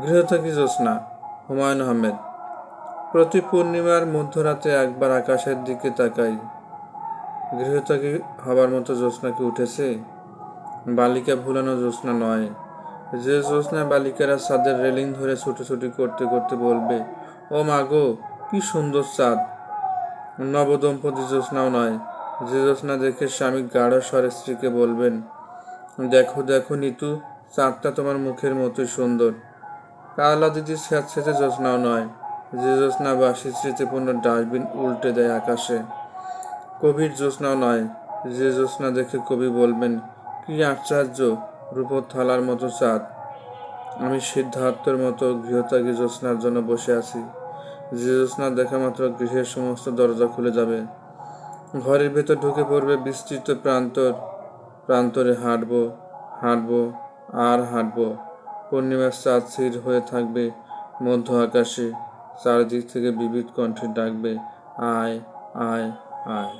গৃহত্যাগী জ্যোৎস্না হুমায়ুন আহমেদ। প্রতি পূর্ণিমার মধ্যরাতে একবার আকাশের দিকে তাকাই। গৃহত্যাগী হবার মতো জ্যোৎস্না কি উঠেছে। বালিকা ভুলানো জ্যোৎস্না নয়। যে জ্যোৎস্না বালিকারা ছাদের রেলিং ধরে ছুটোছুটি করতে করতে বলবে, ও মা গো, কি সুন্দর চাঁদ নবদম্পতি জ্যোৎস্নাও নয়। যে জ্যোৎস্না দেখে স্বামী গাঢ় স্বরে স্ত্রীকে বলবেন, দেখো দেখো নিতু চাঁদটা তোমার মুখের মতোই সুন্দর। কালা দিদির স্যাঁতস্যাঁতে জ্যোৎস্নাও নয়, যে জ্যোৎস্না বা স্মৃতিপূর্ণ ডাস্টবিন উল্টে দেয় আকাশে। কবির জ্যোৎস্নাও নয়, যে জ্যোৎস্না দেখে কবি বলবেন, কি আশ্চর্য রূপর থালার মতো চাঁদ। আমি সিদ্ধার্থের মতো গৃহত্যাগী জ্যোৎস্নার জন্য বসে আছি। যে জ্যোৎস্না দেখা মাত্র গৃহের সমস্ত দরজা খুলে যাবে। ঘরের ভেতর ঢুকে পড়বে বিস্তৃত প্রান্তর, প্রান্তরে হাঁটবো হাঁটবো, আর হাঁটবো। পূর্ণিমার চাঁদ স্থির হয়ে থাকবে, মধ্য আকাশে। চারিদিক থেকে বিবিধ কণ্ঠে ডাকবে, আয় আয় আয়।